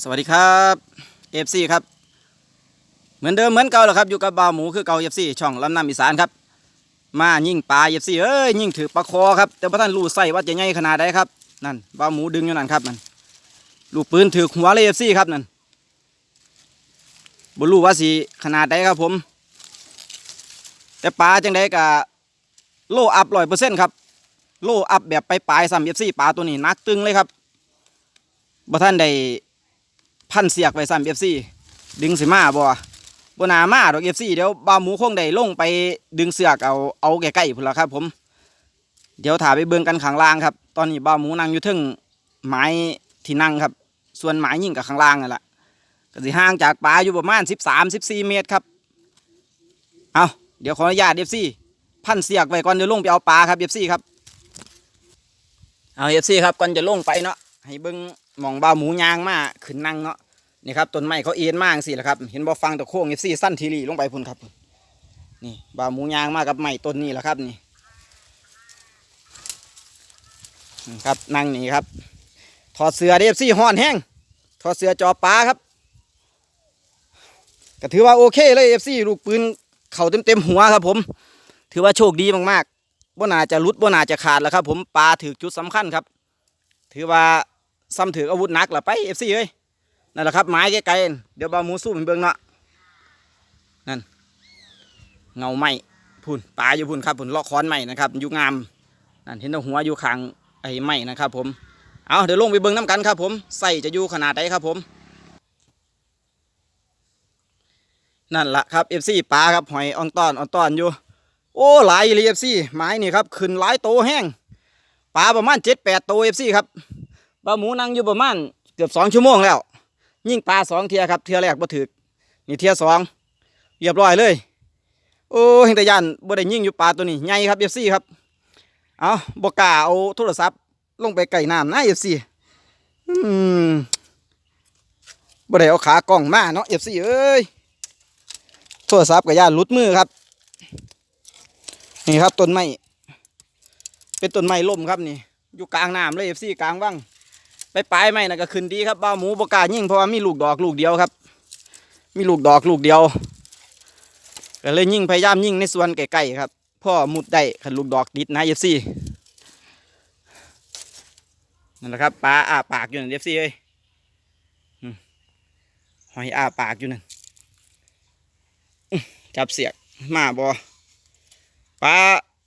สวัสดีครับเอฟซีครับ เหมือนเดิมเหมือนเก่าแหละครับอยู่กับบ่าวหมูคือเก่าเอฟซีช่องลำน้ำอีสานครับ มายิ่งปลาเอฟซีเอ้ยยิ่งถือปลาคอครับแต่พระท่านรู้ใส่ว่าจะใหญ่ขนาดใดครับนั่นบ่าวหมูดึงอยู่นั่นครับนั่นลูกปืนถือหัวเลยเอฟซีครับนั่นบ่รู้ว่าสีขนาดใดครับผม แต่ปลาจังไดกะโลอัพร้อยเปอร์เซ็นต์ครับโลอัพแบบไปปลายๆซ้ำเอฟซีปลาตัวนี้นักตึงเลยครับบ่ท่านได้ พันเสียกไปซ้ำเอฟซีดึงสิมาบ่บนามาดอกเอฟซีเดี๋ยวบ่าวหมูคงได้ลงไปดึงเสือกเอาเอาใกล้ๆพุ่นละครับ ผม เดี๋ยวถ่าไปเบิ่งกันข้างล่างครับ ตอนนี้บ่าวหมูนั่งอยู่ทึงไม้ที่นั่งครับ ส่วนไม้ยิ่งกับข้างล่างนั่นแหละก็สิห่างจากปลาอยู่ประมาณ13 14เมตรครับ เอาเดี๋ยวขออนุญาตเอฟซีพันเสียกไว้ก่อนเดี๋ยวลงไปเอาปลาครับเอฟซีครับ เอาเอฟซีครับก่อนจะลงไปเนาะให้เบิ่งหมองบ่าวหมูยางมาขึ้นนั่งเนาะ นี่ครับต้นไม้เขาเอ็นมากสิแหละครับ เห็นบ่ฟังตะโค้งเอฟซีสั้นทีรีลงไปพุ่นครับนี่บ่าวหมูยางมากับไม้ต้นนี้แหละครับนี่ครับนั่งนี่ครับถอดเสื้อเอฟซีห่อนแห้งถอดเสื้อจอปลาครับก็ถือว่าโอเคเลยเอฟซีลูกปืนเข่าเต็มเต็มๆหัวครับ ผม ถือว่าโชคดีมากๆบ่น่าจะหลุดบ่น่าจะขาดแล้วครับ ผมปลาถือจุดสำคัญครับ ถือว่าซ้ำถืออาวุธหนักละไปเอฟซีเอ้ย นั่นแหละครับไม้ไกลๆเดี๋ยวบาหมูสู้มันเบิ่งเนาะนั่นเงาไหมพุ่นปลาอยู่พุ่นครับพุ่นเลาะค้อนไหมนะครับอยู่งามนั่นเห็นแต่หัวอยู่ข้างไอ้ไหมนะครับ ผมเอาเดี๋ยวลงไปเบิ่งน้ำกันครับ ผมใส่จะอยู่ขนาดใดครับผม นั่นละครับเอฟซีปลาครับหอยอองตอนอองตอนอยู่ โอ้หลายเลยเอฟซีไม้นี่ครับขึ้นหลายโตแห้งปลาประมาณเจ็ดแปดโตเอฟซีครับปลาหมูนั่งอยู่ประมาณเกือบสองชั่วโมงแล้ว ยิ่งปลาสองเทียครับเทียแรกบ่ถึกนี่เทียสองเรียบร้อยเลย โอ้เฮงแต่ยันบ่ได้ยิ่งอยู่ปลาตัวนี้ใหญ่ครับเอฟซีครับเอาบ่กล้าเอาโทรศัพท์ลงไปไก่น้ำนะเอฟซีอืมบ่ได้เอาขากล้องมาเนาะเอฟซีเอ้ยโทรศัพท์กับย่านลุดมือครับ นี่ครับต้นไม้เป็นต้นไม้ล่มครับนี่ อยู่กลางน้ำเลยเอฟซีกลางว่าง ไปปลายไม้นะก็ขึ้นดีครับบ้าหมูบกล้ายิ่งเพราะว่ามีลูกดอกลูกเดียวครับ มีลูกดอกลูกเดียวก็เลยยิ่งพยายามยิ่งในส่วนใกล้ๆครับพ่อมุดได้ขันลูกดอกดิดนะเอฟซีนั่นแหละครับปลาอาปากอยู่นั่นเอฟซีเอ้ยหอยอาปากอยู่นั่นจับเสียกมาบอปลา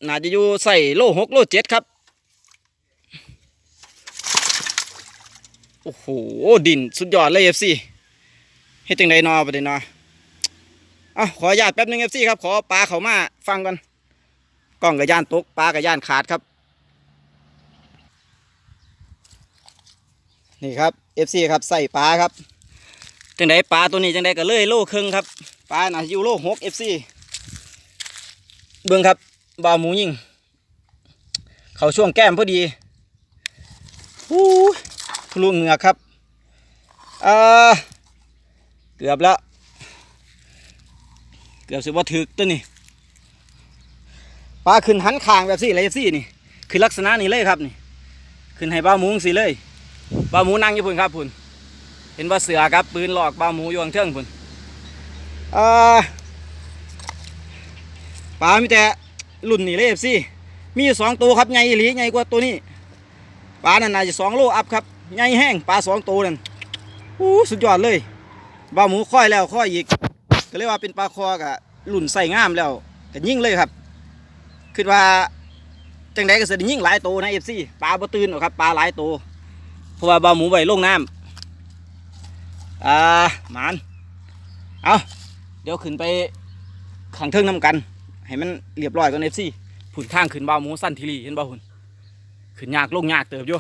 น่าจะอยู่ใส่โลหกโลเจ็ดครับ โอ้โห ดินสุดยอดเลยเอฟซีเฮ็ดจังไดนอประเด็นนอเอาขออนุญาตแป๊บนึงเอฟซีครับ ขอปลาเขามาฟังกันกล้องกับย่านตกปลากับย่านขาดครับ นี่ครับเอฟซีครับใส่ปลาครับจังไดปลาตัวนี้จังไดก็เลยโลครึ่งครับปลาน่าอยู่โลหกเอฟซีเบิ่งครับบ่าวหมูยิงเขาช่วงแก้มพอดีฮู้ ทะลุเหงือกครับอ่าเกือบแล้ว เกือบสิว่าถึกตัวนี่ปลาขึ้นหันคางแบบสี่ไรสี่นี่ คือลักษณะนี้เลยครับนี่ ขึ้นให้ปลาหมูสิเลยปลาหมูนั่งอยู่พุ่นครับพุ่นเห็นว่าเสือครับปืนหลอกปลาหมูอยู่างเทิงพุ่นอ่าปลามีแต่รุ่นนี่เลยสิมีอยู่สองตัวครับใหญ่หลีใหญ่กว่าตัวนี้ปลานั่นาจะสองโลอัพครับ ใหญ่แห้งปลาสองตัวนั่นอู้สุดยอดเลยบ้าหมูค่อยแล้วค่อยอีก ก็เรียกว่าเป็นปลาคอกะหลุ่นใส่งามแล้วก็ยิ่งเลยครับคิดว่าจังใดก็จะได้ยิ่งหลายตัวนะเอฟซีปลาบ่ตื่นหรอกครับปลาหลายตัวเพราะว่าบ้าหมูไว้ลงน้ำอ่าหมานเอาเดี๋ยวขึ้นไปขังเทิงน้ำกัน ให้มันเรียบร้อยก่อนเอฟซีผุนข้างขึ้นบ้าหมูสั้นทีรีเห็นบ้าหุ่นขึ้นยากลงยากเติบอยู่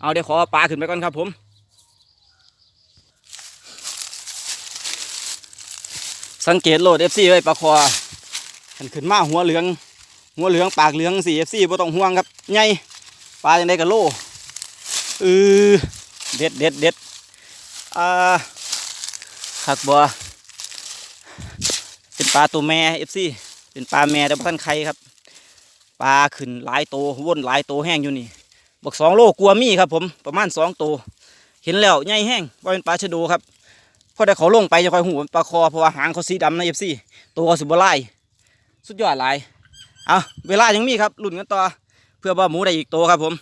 เอาเดี๋ยวขอปลาขึ้นไปก่อนครับผม สังเกตโหลด FC ไว้ปลาคอขันขึ้นมาหัวเหลือง หัวเหลืองปากเหลืองสี FC บ่ต้องห่วงครับใหญ่ปลาอย่างไดกับโลเออเด็ดเด็ดเด็ดอ่าหักบัวเป็นปลาตัวแม่ FC เป็นปลาแม่แต่บ่ทันไข่ครับ ปลาขึ้นหลายโตวว่นหลายโตวแห้งอยู่นี่ บอกสองโลกลัวมีครับผมประมาณสองตัวเห็นแล้วใหญ่แห้งว่าเป็นปลาชะโดครับพอได้เขาลงไปจะคอยหูปลาคอเพราะว่าหางเขาสีดำนะเอฟซีตัวสุบไลสุดยอดหลายเอาเวลายังมีครับลุ่นกันต่อเพื่อว่าหมูได้อีกตัวครับผม